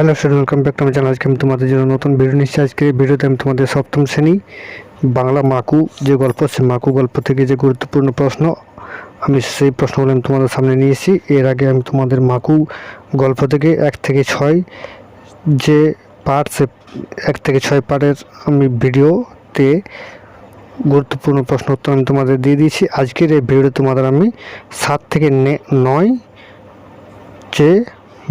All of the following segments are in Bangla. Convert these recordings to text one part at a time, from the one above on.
Hello student welcome back to আজকে আমি তোমাদের জন্য নতুন ভিডিও নিচ্ছি আজকে ভিডিওতে আমি তোমাদের সপ্তম শ্রেণি, বাংলা মাকু যে গল্প সে মাকু গল্প থেকে যে গুরুত্বপূর্ণ প্রশ্ন, আমি সেই প্রশ্নগুলো আমি তোমাদের সামনে নিয়ে এসেছি। এর আগে আমি তোমাদের মাকু গল্প থেকে এক থেকে ছয় যে পার্ট সে এক থেকে ছয় পার্টের আমি ভিডিওতে গুরুত্বপূর্ণ প্রশ্ন উত্তর আমি তোমাদের দিয়ে দিয়েছি। আজকের এই ভিডিওতে তোমাদের আমি সাত থেকে নয় যে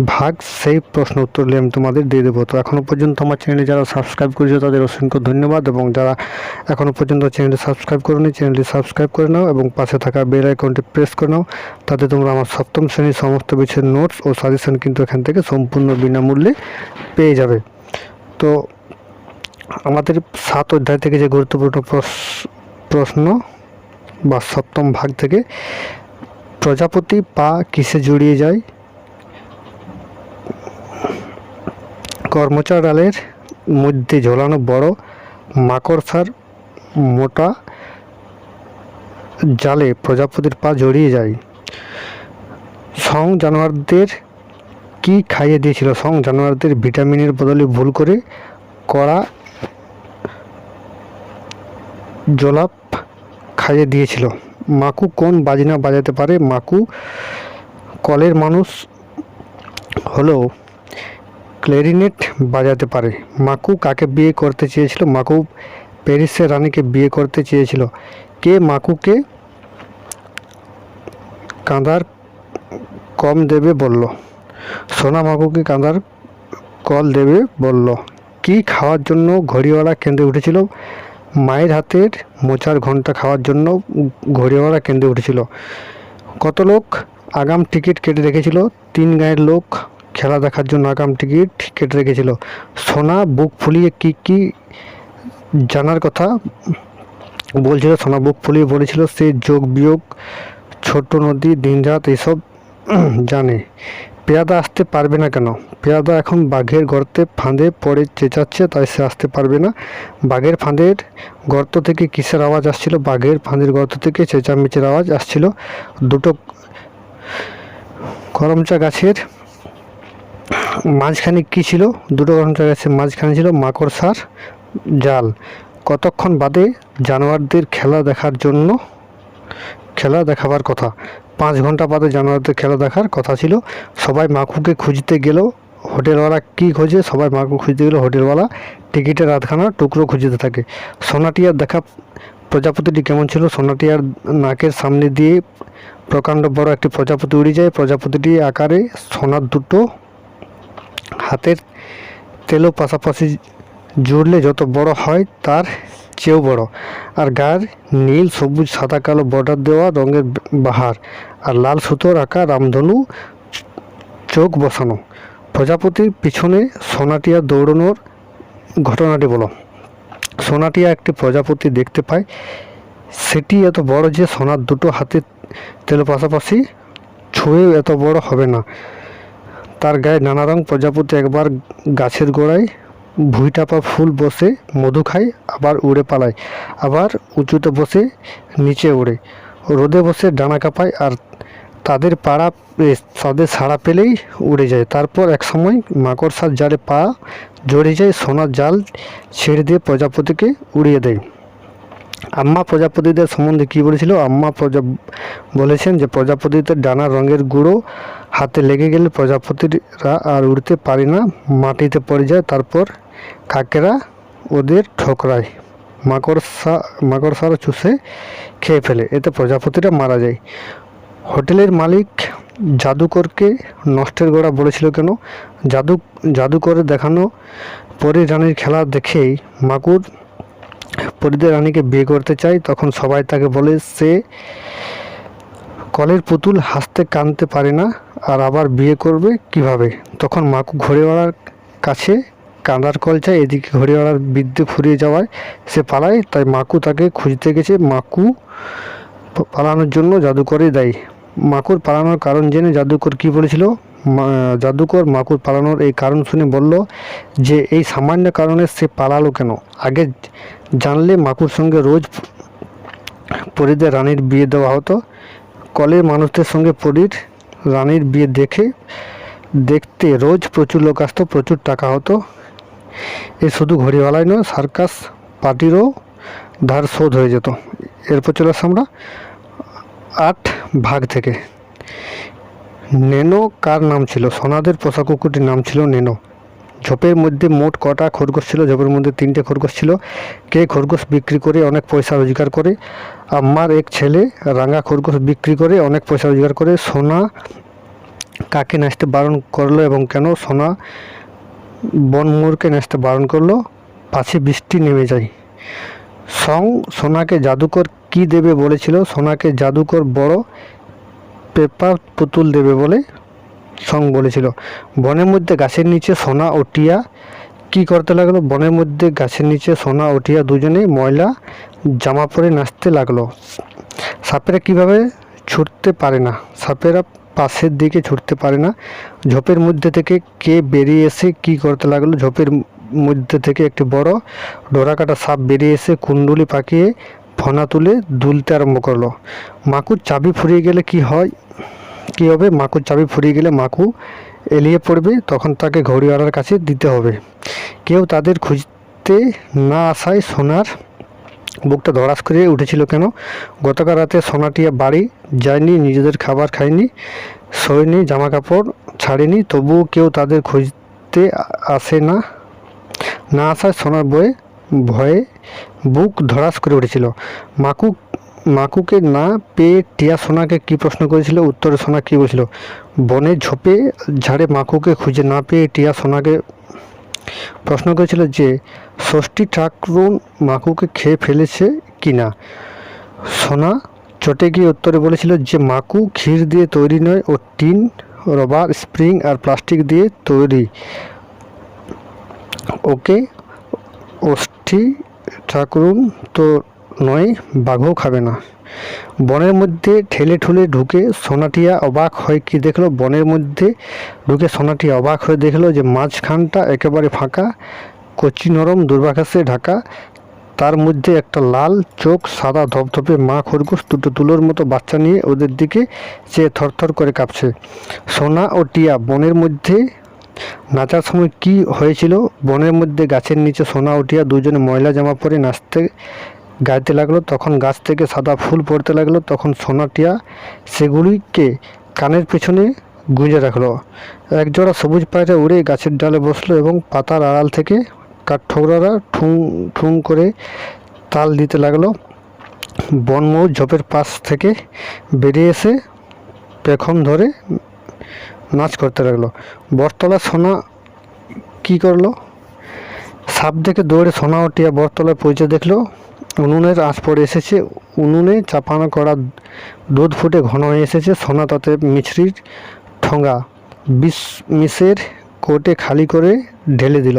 ভাগ সেই প্রশ্ন উত্তরগুলি আমি তোমাদের দিয়ে দেবো। তো এখনও পর্যন্ত আমার চ্যানেলে যারা সাবস্ক্রাইব করেছ, তাদের অসংখ্য ধন্যবাদ এবং যারা এখনও পর্যন্ত চ্যানেলটি সাবস্ক্রাইব করোনি চ্যানেলটি সাবস্ক্রাইব করে নাও এবং পাশে থাকা বেল আইকনটি প্রেস করে নাও। তাতে তোমরা আমার সপ্তম শ্রেণির সমস্ত বিষয়ের নোটস ও সাজেশন কিন্তু এখান থেকে সম্পূর্ণ বিনামূল্যে পেয়ে যাবে। তো আমাদের সাত অধ্যায় থেকে যে গুরুত্বপূর্ণ প্রশ- প্রশ্ন বা সপ্তম ভাগ থেকে, প্রজাপতি পা কিসে জড়িয়ে যায়? কর্মচার ডালের মধ্যে ঝোলানো বড় মাকড়সার মোটা জালে প্রজাপতির পা জড়িয়ে যায়। সং জানোয়ারদের কি খাইয়ে দিয়েছিল? সং জানোয়ারদের ভিটামিনের বদলে ভুল করে কড়া জলাপ খাইয়ে দিয়েছিল। মাকু কোন বাজনা বাজাতে পারে? মাকু কলের মানুষ হলেও ক্লেরিনেট বাজাতে পারে। মাকু কাকে বিয়ে করতে চেয়েছিল? মাকু প্যারিসের রানীকে বিয়ে করতে চেয়েছিল। কে মাকুকে কাঁদার কম দেবে বলল। সোনা মাকুকে কাঁদার কল দেবে বলল। কি খাওয়ার জন্য ঘড়িওয়ালা কেন্দ্রে উঠেছিল? মায়ের হাতের মোচার ঘণ্টা খাওয়ার জন্য ঘড়িওয়ালা কেন্দ্রে উঠেছিল। কত লোক আগাম টিকিট কেটে রেখেছিল? তিন গায়ের লোক খেলা দেখার জন্য আগাম টিকিট কেটে রেখেছিল। সোনা, বুক ফুলিয়ে কি কি জানার কথা? বলছিল, সোনা বুক ফুলিয়ে বলেছিল, সে যোগ বিয়োগ, ছোট নদী, দিনরাত এসব জানে। পেয়াদা আসতে পারবে না কেন? পেয়াদা এখন বাঘের গর্তে ফাঁদে পড়ে চেঁচাচ্ছে, তাই সে আসতে পারবে না। বাঘের ফাঁদের গর্ত থেকে কিসের আওয়াজ আসছিল? বাঘের ফাঁদের গর্ত থেকে চেঁচামেচির আওয়াজ আসছিল। দুটো করমচা গাছের মাঝখানে কি ছিল? দুটো করমচা গাছের মাঝখানে ছিল মাকড়সার জাল। কতক্ষণ বাদে জানোয়ারদের খেলা দেখার জন্য, খেলা দেখাবার কথা। পাঁচ ঘণ্টা বাদে জানোয়ারদের খেলা দেখার কথা ছিল। সবাই মাকুকে খুঁজতে গেল, হোটেলওয়ালা কি খোঁজে? সবাই মাকু খুঁজতে গেল, হোটেলওয়ালা টিকিটের আধখানা টুকরো খুঁজতে থাকে। সোনাটিয়ার দেখা প্রজাপতিটি কেমন ছিল? সোনাটিয়ার নাকের সামনে দিয়ে প্রকাণ্ড বড় একটি প্রজাপতি উড়ে যায়। প্রজাপতিটি আকারে সোনার দুটো হাতের তেলও পাশাপাশি জুড়লে যত বড় হয় তার চেয়েও বড়। আর গায়ের নীল, সবুজ, সাদা, কালো বর্ডার দেওয়া রঙের বাহার আর লাল সুতোর আঁকা রামধনু চোখ বসানো। প্রজাপতির পিছনে সোনাটিয়া দৌড়ানোর ঘটনাটি বলো। সোনাটিয়া একটি প্রজাপতি দেখতে পায়। সেটি এত বড় যে সোনার দুটো হাতে তেল পাশাপাশি ছুঁয়েও এত বড় হবে না। তার গায়ে নানা রং প্রজাপতি একবার গাছের গোড়ায় ভুঁইটাপা ফুল বসে মধু খায়, আবার উড়ে পালায়, আবার উঁচুতে বসে নিচে উড়ে রোদে বসে ডানা কাঁপায় আর তাদের পাড়া তাদের সাড়া পেলেই উড়ে যায়। তারপর এক সময় মাকড়সার জালে পা জড়ে যায়, সোনার জাল ছেড়ে দিয়ে প্রজাপতিকে উড়িয়ে দেয়। আম্মা প্রজাপতিদের সম্বন্ধে কী বলেছিল? আম্মা প্রজা বলেছেন যে প্রজাপতিদের ডানা রঙের গুঁড়ো, হাতে লেগে গেলে প্রজাপতিরা আর উড়তে পারে না, মাটিতে পড়ে যায়, তারপর কাকেরা ওদের ঠোকরায় মাকড়সা মাকড়সারা চুষে খেয়ে ফেলে, এতে প্রজাপতিরা মারা যায়। হোটেলের মালিক জাদুকরকে নষ্টের গোড়া বলেছিল কেন? জাদু জাদুকরে দেখানো পরী রানীর খেলা দেখেই মাকুর পরিদের রানীকে বিয়ে করতে চায় তখন সবাই তাকে বলে, সে কলের পুতুল হাসতে কানতে পারে না, আর আবার বিয়ে করবে কীভাবে? তখন মাকু ঘড়িওয়ালার কাছে কাঁদার কল চায়, এদিকে ঘড়িওয়ালার বিদ্যে ফুরিয়ে যাওয়ায় সে পালায়, তাই মাকু তাকে খুঁজতে গেছে। মাকু পালানোর জন্য জাদুকরে দেয়। মাকুর পালানোর কারণ জেনে জাদুকর কি বলেছিল? জাদুকর মাকুর পালানোর এই কারণ শুনে বলল যে, এই সামান্য কারণে সে পালালো কেন? আগে জানলে মাকুর সঙ্গে রোজ পরীদের রানীর বিয়ে দেওয়া হতো। কলের মানুষদের সঙ্গে পরীর রানীর বিয়ে দেখে, দেখতে রোজ প্রচুর লোক আসতো, প্রচুর টাকা হতো। এ শুধু ঘড়িওয়ালাই নয়, সার্কাস পার্টিরও ধার শোধ হয়ে যেত। এরপর চলে আসছি আমরা আট ভাগ থেকে। নেনো কার নাম ছিল? সোনাদের পোষা কুকুরটির নাম ছিল নেনো। ঝোপের মধ্যে মোট কটা খরগোশ ছিল? ঝোপের মধ্যে তিনটে খরগোশ ছিল। কে খরগোশ বিক্রি করে অনেক পয়সা রোজগার করে? আমার এক ছেলে রাঙা খরগোশ বিক্রি করে অনেক পয়সা রোজগার করে। সোনা কাকে নাচতে বারণ করল এবং কেন? সোনা বনমোরকে নাচতে বারণ করল। পাশে বৃষ্টি নেমে যায়। সং, সোনাকে জাদুকর কি দেবে বলেছিল? সোনাকে জাদুকর বড় পেপার পুতুল দেবে বলে সং বলেছিল। বনের মধ্যে গাছের নিচে সোনা ও টিয়া, কী করতে লাগল? বনের মধ্যে গাছের নিচে সোনা ও টিয়া দুজনেই ময়লা, জামা পরে নাচতে লাগল। সাপেরা কীভাবে ছুটতে পারে না? সাপেরা পাশের দিকে ছুটতে পারে না। ঝোপের মধ্যে থেকে কে বেরিয়ে এসে কি করতে লাগল? ঝোপের মধ্যে থেকে একটি বড় ডোরাকাটা সাপ বেরিয়ে এসে কুণ্ডুলি পাকিয়ে ফনা তুলে দুলতে আরম্ভ করল। মাকুর চাবি ফুরিয়ে গেলে কি হয়? কি হবে? মাকুর চাবি ফুরিয়ে গেলে মাকু এলিয়ে পড়বে, তখন তাকে ঘড়িওয়ালার কাছে দিতে হবে। কেউ তাদের খুঁজতে না আসায় সোনার বুকটা ধরাস করে উঠেছিল কেন? গতকাল রাতে সোনাটিয়া বাড়ি যায়নি, নিজেদের খাবার খায়নি, শোয়নি জামা কাপড় ছাড়েনি, তবুও কেউ তাদের খুঁজতে আসে না। না আসায় সোনার বয়ে ভয়ে বুক ধরাস করে উঠেছিল। মাকু, মাকুকে না পেয়ে টিয়া সোনাকে কি প্রশ্ন করেছিল? উত্তরে সোনা কী বলেছিল? বনে ঝোপে ঝাড়ে মাকুকে খুঁজে না পেয়ে টিয়া সোনাকে প্রশ্ন করেছিল যে, ষষ্ঠী ঠাকুরুন মাকুকে খেয়ে ফেলেছে কি না? সোনা চটে গিয়ে উত্তরে বলেছিল যে, মাকু ক্ষীর দিয়ে তৈরি নয়, ও টিন, রবার, স্প্রিং আর প্লাস্টিক দিয়ে তৈরি। ওকে অষ্ঠী ঠাকুরুম তো নয়, বাঘও খাবে না। বনের মধ্যে ঠেলে ঠুলে ঢুকে সোনাটিয়া অবাক হয় কি দেখল? বনের মধ্যে ঢুকে সোনাটিয়া অবাক হয়ে দেখল যে মাঝখানটা একেবারে ফাঁকা, কচি নরম দুর্বাঘাসে ঢাকা। তার মধ্যে একটা লাল চোখ, সাদা ধপধপে মা খরগোশ দুটো তুলোর মতো বাচ্চা নিয়ে ওদের দিকে সে থরথর করে কাঁপছে। সোনা ও টিয়া বনের মধ্যে নাচার সময় কি হয়েছিল? বনের মধ্যে গাছের নিচে সোনা উঠিয়া দুজনে ময়লা জামা পরে নাচতে গাইতে লাগল। তখন গাছ থেকে সাদা ফুল পড়তে লাগল। তখন সোনা টিয়া সেগুলিকে কানের পেছনে গুঁজে রাখল। একজোড়া সবুজ পায়রা উড়ে গাছের ডালে বসল এবং পাতার আড়াল থেকে কাঠঠোকরারা ঠুং ঠুং করে তাল দিতে লাগল। বনমৌ ঝোপের পাশ থেকে বেরিয়ে এসে পেখন ধরে নাচ করতে লাগল। বটতলা সোনা কি করল? সাপ দেখে দৌড়ে সোনা ও টিয়া বটতলায় পৌঁছে দেখল, উনুনের আঁচ পড়ে এসেছে। উনুনে চাপানো করা দুধ ফুটে ঘন হয়ে এসেছে। সোনা তাতে মিছরির ঠোঙা বিষ মিশের কোটে খালি করে ঢেলে দিল।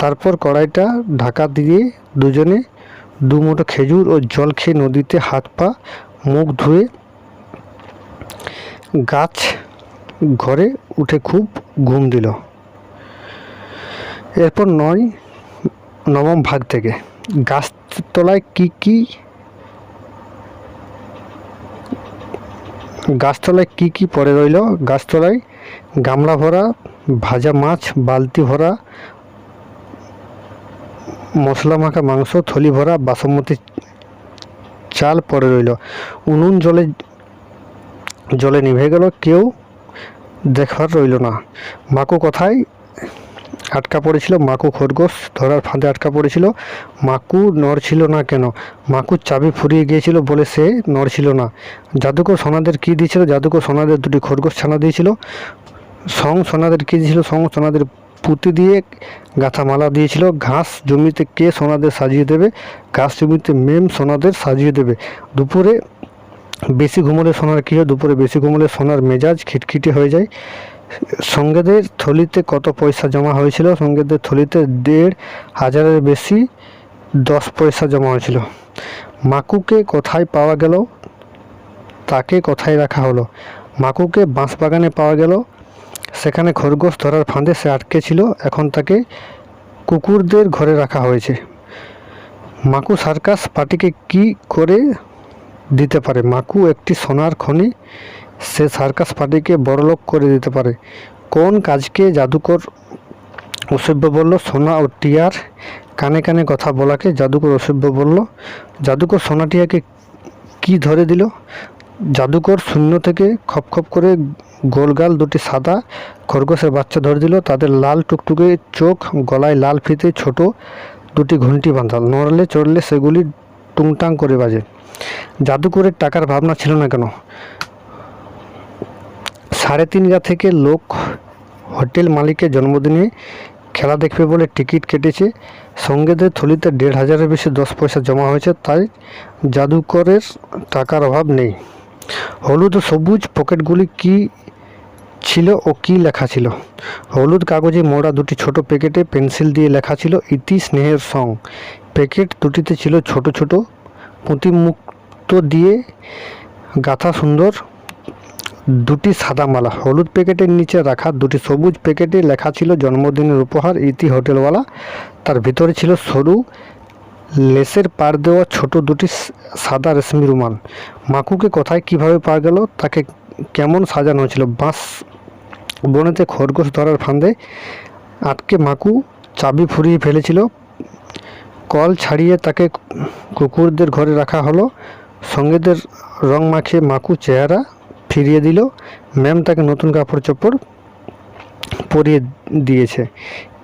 তারপর কড়াইটা ঢাকা দিয়ে দুজনে দু মুঠো খেজুর ও জল খেয়ে নদীতে হাত পা, মুখ ধুয়ে গাছ ঘরে উঠে খুব ঘুম দিল। এরপর নয়, নবম ভাগ থেকে। গাছতলায় কি কি গাছতলায় কি কি পড়ে রইল? গাছতলায় গামলা ভরা, ভাজা মাছ, বালতি ভরা, মশলা মাখা মাংস, থলি ভরা, বাসমতি চাল পড়ে রইল। উনুন জলে জলে নিভে গেল। কেউ দেখার রইল না। মাকু কথায়? আটকা পড়েছিল মাকু খরগোশ, ধরার ফাঁদে আটকা পড়েছিল। মাকু নড়ছিল না কেন? মাকুর চাবি ফুরিয়ে গিয়েছিল বলে সে নড়ছিল না। জাদুকর সোনাদের কী দিয়েছিল? জাদুকর সোনাদের দুটি খরগোশ ছানা দিয়েছিল। সং সোনাদের কী দিয়েছিল? সং সোনাদের পুঁতি দিয়ে গাঁথা মালা দিয়েছিল। ঘাস জমিতে কে সোনাদের সাজিয়ে দেবে? ঘাস জমিতে মেম সোনাদের সাজিয়ে দেবে। দুপুরে বেশি ঘুমোলে সোনার কী হয়? দুপুরে বেশি ঘুমোলে সোনার মেজাজ খিটখিটে হয়ে যায়। সঙ্গেদের থলিতে কত পয়সা জমা হয়েছিল? সঙ্গেদের থলিতে দেড় হাজারের বেশি দশ পয়সা জমা হয়েছিল। মাকুকে কোথায় পাওয়া গেল? তাকে কোথায় রাখা হলো? মাকুকে বাঁশবাগানে পাওয়া গেল। সেখানে খরগোশ ধরার ফাঁদে সে আটকে ছিল। এখন তাকে কুকুরদের ঘরে রাখা হয়েছে। মাকু সার্কাস পার্টিকে কি করে দিতে পারে। মাকু একটি সোনার খনি, সে সার্কাস পার্টিকে বড়লোক করে দিতে পারে। কোন কাজকে জাদুকর অসভ্য বলল? সোনা ও টিয়ার কানে কানে কথা বলাকে জাদুকর অসভ্য বলল। জাদুকর সোনা টিয়াকে কি ধরে দিল? জাদুকর শূন্য থেকে খপ খপ করে গোলগাল দুটি সাদা খরগোশের বাচ্চা ধরে দিল। তাদের লাল টুকটুকে চোখ, গলায় লাল ফিতে ছোট দুটি ঘন্টি বাঁধা নড়লে চড়লে সেগুলি টুংটাং করে বাজে। জাদুকরের টাকার ভাবনা ছিল না কেন? সাড়ে তিন গা থেকে লোক হোটেল মালিকের জন্মদিনে খেলা দেখবে বলে টিকিট কেটেছে। সঙ্গেদের থলিতে দেড় হাজারের বেশি দশ পয়সা জমা হয়েছে, তাই জাদুকরের টাকার অভাব নেই। হলুদ সবুজ পকেটগুলি কি ছিল ও কি লেখা ছিল? হলুদ কাগজে মোড়া দুটি ছোট প্যাকেটে পেন্সিল দিয়ে লেখা ছিল ইতি স্নেহের সং। প্যাকেট দুটিতে ছিল ছোট ছোট পুঁতি মুক্ত দিয়ে গাথা সুন্দর দুটি সাদা মালা। হলুদ প্যাকেটের নিচে রাখা দুটি সবুজ প্যাকেটে লেখা ছিল জন্মদিনের উপহার, ইতি হোটেলওয়ালা। তার ভিতরে ছিল সরু লেসের পার দেওয়া ছোট দুটি সাদা রেশমি রুমাল। মাকুকে কোথায় কীভাবে পাওয়া গেল, তাকে কেমন সাজানো হয়েছিল? বাঁশ বনেতে খরগোশ ধরার ফাঁদে আটকে মাকু চাবি ফুরিয়ে ফেলেছিল। কল ছাড়িয়ে তাকে কুকুরদের ঘরে রাখা হলো। সঙ্গীদের রং মাখিয়ে মাকু চেহারা ফিরিয়ে দিল। ম্যাম তাকে নতুন কাপড় চোপড় পরিয়ে দিয়েছে।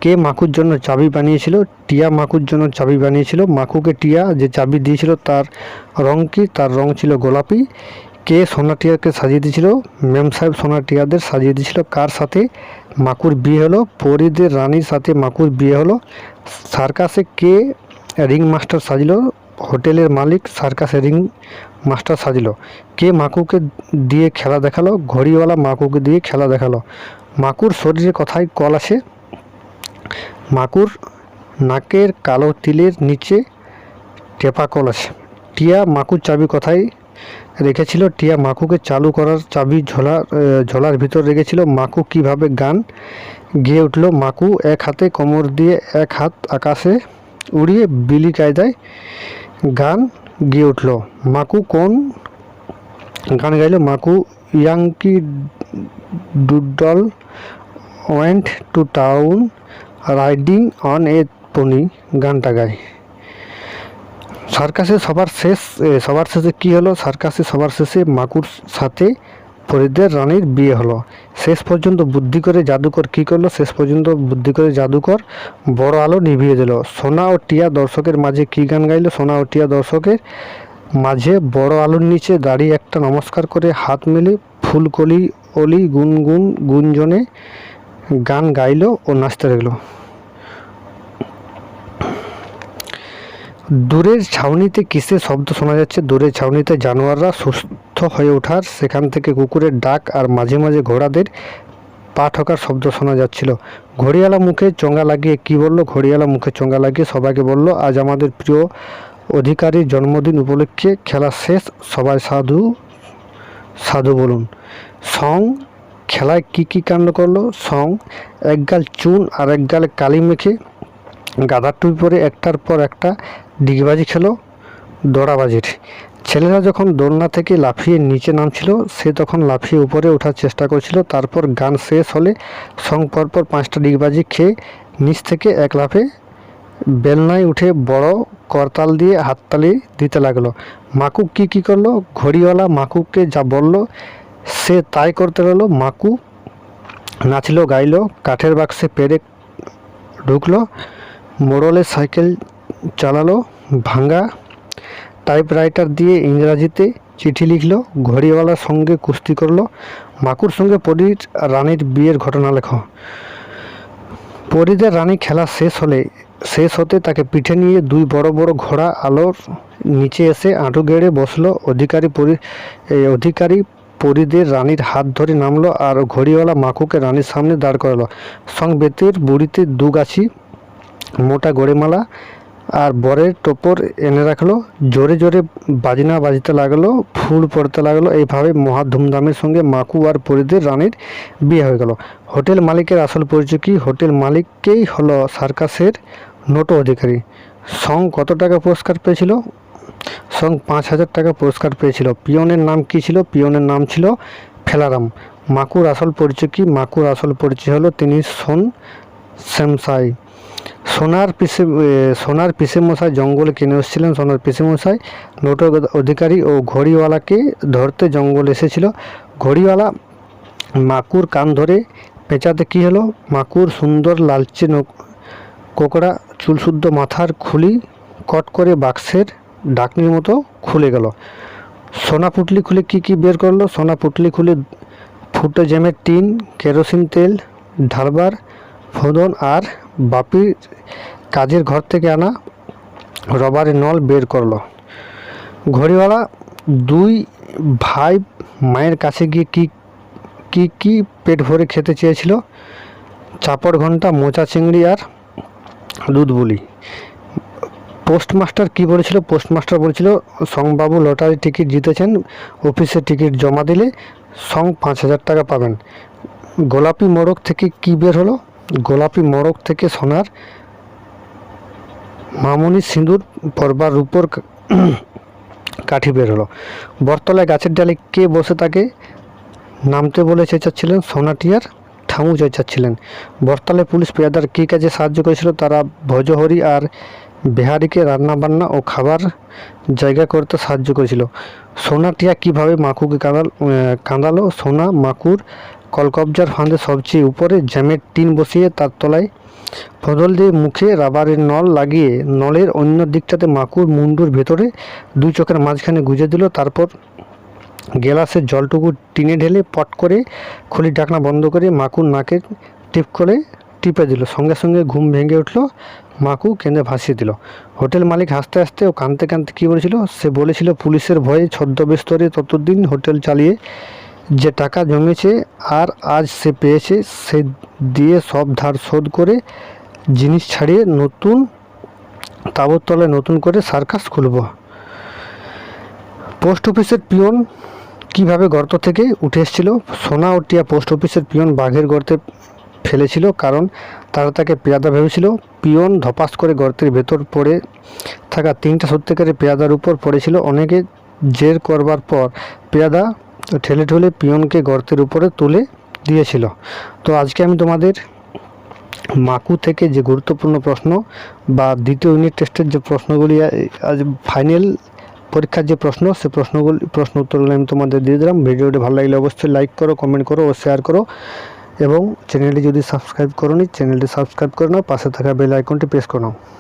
কে মাকুর জন্য চাবি বানিয়েছিল? টিয়া মাকুর জন্য চাবি বানিয়েছিল। মাকুকে টিয়া যে চাবি দিয়েছিল, তার রং কি? তার রং ছিল গোলাপি। কে সোনা টিয়াকে সাজিয়ে দিয়েছিল? ম্যাম সাহেব সোনা টিয়াদের সাজিয়ে দিয়েছিল কার সাথে? মাকুর বিয়ে হলো, পরিদের রানীর সাথে মাকুর বিয়ে হলো। সার্কাসে কে রিং মাস্টার সাজলো? হোটেলের মালিক সার্কাসে রিং মাস্টার সাজলো। কে মাকুকে দিয়ে খেলা দেখাল? ঘড়িওয়ালা মাকুকে দিয়ে খেলা দেখাল। মাকুর শরীরে কথায় কল আছে মাকুর নাকের কালো তিলের নিচে টেপা কল আছে টিয়া মাকুর চাবি কোথায় রেখেছিল টিয়া মাকুকে চালু করার চাবি ঝোলা ঝোলার ভিতর রেখেছিল। মাকু কীভাবে গান গেয়ে উঠল? মাকু এক হাতে কোমর দিয়ে এক হাত আকাশে উড়িয়ে বিলি কায়দায় গান গেয়ে উঠল। মাকু কোন গান গাইল? Maku Yankee Doodle went to town riding on a pony গানটা গায়। সার্কাসে সবার শেষ সবার শেষে কি হলো? সার্কাসে সবার শেষে মাকুর সাথে ফরিদের রানীর বিয়ে হলো। শেষ পর্যন্ত বুদ্ধি করে জাদুকর কি করল? শেষ পর্যন্ত বুদ্ধি করে জাদুকর বড় আলো নিভিয়ে দিল। সোনা ও টিয়া দর্শকের মাঝে কি গান গাইলো? সোনা ও টিয়া দর্শকের মাঝে বড় আলোর নিচে দাঁড়িয়ে একটা নমস্কার করে হাত মেলে ফুলকলি অলি গুনগুন গুঞ্জনে গান গাইলো ও নাচতে লাগল। দূরের ছাউনিতে কিসের শব্দ শোনা যাচ্ছে? দূরের ছাউনিতে জানোয়াররা সুস্থ হয়ে ওঠার, সেখান থেকে কুকুরের ডাক আর মাঝে মাঝে ঘোড়াদের পা ঠকার শব্দ শোনা যাচ্ছিল। ঘড়িয়ালা মুখে চোঙ্গা লাগিয়ে কি বলল? ঘড়িয়ালা মুখে চোঙ্গা লাগিয়ে সবাইকে বলল, আজ আমাদের প্রিয় অধিকারীর জন্মদিন উপলক্ষে খেলা শেষ। সবাই সাধু সাধু বলুন। সং, খেলায় কি কি কাণ্ড করল? সং, এক গাল চুন আর এক গালে কালি মেখে গাদার টুপি পরে একটার পর একটা ডিগবাজি খেলো, দৌড়াবাজির। ছেলেরা যখন দোলনা থেকে লাফিয়ে নিচে নামছিল, সে তখন লাফিয়ে উপরে ওঠার চেষ্টা করছিল, তারপর গান শেষ হলে সং পরপর পাঁচটা ডিগবাজি খেয়ে নিচ থেকে এক লাফে বেলনায় উঠে বড় করতাল দিয়ে হাততালি দিতে লাগল। মাকু কি কি করল? ঘড়িওয়ালা মাকুকে যা বলল, সে তাই করতে লাগল। মাকু নাচলো, গাইলো, কাঠের বাক্সে পেরেক ঢুকলো। মোড়লে সাইকেল চালালো, ভাঙ্গা টাইপরাইটার দিয়ে ইংরাজিতে চিঠি লিখলো, ঘড়িওয়ালার সঙ্গে কুস্তি করল, মাকুর সঙ্গে পরীর রানীর বিয়ের ঘটনা লেখ। পরীদের রানী খেলা শেষ হলে, শেষ হতে তাকে পিঠে নিয়ে দুই বড় বড় ঘোড়া আলোর নিচে এসে আঁটু গেড়ে বসল। অধিকারী পরি অধিকারী পরীদের রানীর হাত ধরে নামলো আর ঘড়িওয়ালা মাকুকে রানীর সামনে দাঁড় করালো। সং বেতের বুড়িতে দু গাছি মোটা গড়েমালা আর বরের টোপর এনে রাখল। জোরে জোরে বাজনা বাজতে লাগল, ফুল পড়তে লাগল। এইভাবে মহা ধুমধামের সঙ্গে মাকু আর পরিদের রানীর বিয়ে হয়ে গেল। হোটেল মালিকের আসল পরিচয় কি? হোটেল মালিককেই হলো সার্কাসের নোটো অধিকারী। সং কত টাকা পুরস্কার পেয়েছিল? সং পাঁচ হাজার টাকা পুরস্কার পেয়েছিল। পিয়নের নাম কি ছিল? পিয়নের নাম ছিল ফেলারাম। মাকুর আসল পরিচয় কি? মাকুর আসল পরিচয় হলো তিনি সোন শ্যামসাই সোনার পিসে সোনার পিসে মশাই জঙ্গলে কিনে এসেছিলেন, সোনার পিসে মশাই নোট অধিকারী ও ঘড়িওয়ালাকে ধরতে জঙ্গল এসেছিল। ঘড়িওয়ালা মাকুর কান ধরে পেঁচাতে কী হলো? মাকুর সুন্দর লালচে কোকড়া চুলশুদ্ধ মাথার খুলি কট করে বাক্সের ডাকনির মতো খুলে গেল। সোনা পুটলি খুলে কি কি বের করল? সোনা পুটলি খুলে ফুটো জ্যামের টিন, কেরোসিন তেল, ঢালবার ফোদন আর বাপির কাজের ঘর থেকে আনা রবারের নল বের করল। ঘড়িওয়ালা দুই ভাই মায়ের কাছে গিয়ে কি কি কি পেট ভরে খেতে চেয়েছিল? চাপড় ঘণ্টা, মোচা চিংড়ি আর দুধ পোস্টমাস্টার কি বলেছিল? পোস্টমাস্টার বলেছিল, সংবাবু লটারি টিকিট জিতেছেন অফিসে টিকিট জমা দিলে সং পাঁচ হাজার টাকা পাবেন। গোলাপি মোড়ক থেকে কি বের হলো? গোলাপি মোড়ক থেকে সোনার মামুনি সিঁদুর পরবার রূপর কাঠি বের হলো। বরতলায় গাছের ডালে কে বসে তাকে নামতে বলে চেঁচাচ্ছিলেন সোনাটিয়ার ঠামু চেঁচাচ্ছিলেন। বরতলায় পুলিশ পেয়াদার কী কাজে সাহায্য করেছিল তারা ভজহরি আর বিহারিকে রান্নাবান্না ও খাবার জায়গা করতে সাহায্য করেছিল। সোনাটিয়া কীভাবে মাকুকে কাঁদাল কাঁদালো? সোনা মাকুর কলকবজার ফাঁদে সবচেয়ে উপরে জ্যামের টিন বসিয়ে তার তলায় ফদল দিয়ে মুখে রাবারের নল লাগিয়ে নলের অন্য দিকটাতে মাকুর মুন্ডুর ভেতরে দুই চোখের মাঝখানে গুজে দিল। তারপর গেলাসের জলটুকু টিনে ঢেলে পট করে খুলি ঢাকনা বন্ধ করে মাকুর নাকে টিপ করে টিপে দিল। সঙ্গে সঙ্গে ঘুম ভেঙে উঠল। মাকু কেঁদে ভাসিয়ে দিল। হোটেল মালিক হাসতে হাসতে ও কাঁদতে কাঁদতে কী বলেছিল? সে বলেছিল, পুলিশের ভয়ে ছদ্মবেশ ধরে ততদিন হোটেল চালিয়ে যে টাকা জমেছে আর আজ সে পেয়েছে, সে দিয়ে সব ধার শোধ করে জিনিস ছাড়িয়ে নতুন তাবরতলায় নতুন করে সার্কাস খুলব। পোস্ট অফিসের পিয়ন কীভাবে গর্ত থেকে উঠে এসেছিল? সোনা ও টিয়া পোস্ট অফিসের পিয়ন বাঘের গর্তে ফেলেছিল কারণ তারা তাকে পেয়াদা ভেবেছিল। পিয়ন ধপাস করে গর্তের ভেতর পড়ে থাকা তিনটা সত্যিকারের পেয়াদার উপর পড়েছিল। অনেকে জের করবার পর পেয়াদা ঠেলে ঠেলে পিয়নকে গর্তের উপরে তুলে দিয়েছিল। তো আজকে আমি তোমাদের মাকু থেকে যে গুরুত্বপূর্ণ প্রশ্ন বা দ্বিতীয় ইউনিট টেস্টের যে প্রশ্নগুলি আজ ফাইনাল পরীক্ষার যে প্রশ্ন, সে প্রশ্নগুলি, প্রশ্ন উত্তরগুলো আমি তোমাদের দিয়ে দিলাম। ভিডিওটি ভালো লাগলে অবশ্যই লাইক করো কমেন্ট করো ও শেয়ার করো এবং চ্যানেলটি যদি সাবস্ক্রাইব করো নি চ্যানেলটি সাবস্ক্রাইব করে নাও, পাশে থাকা বেল আইকনটি প্রেস করে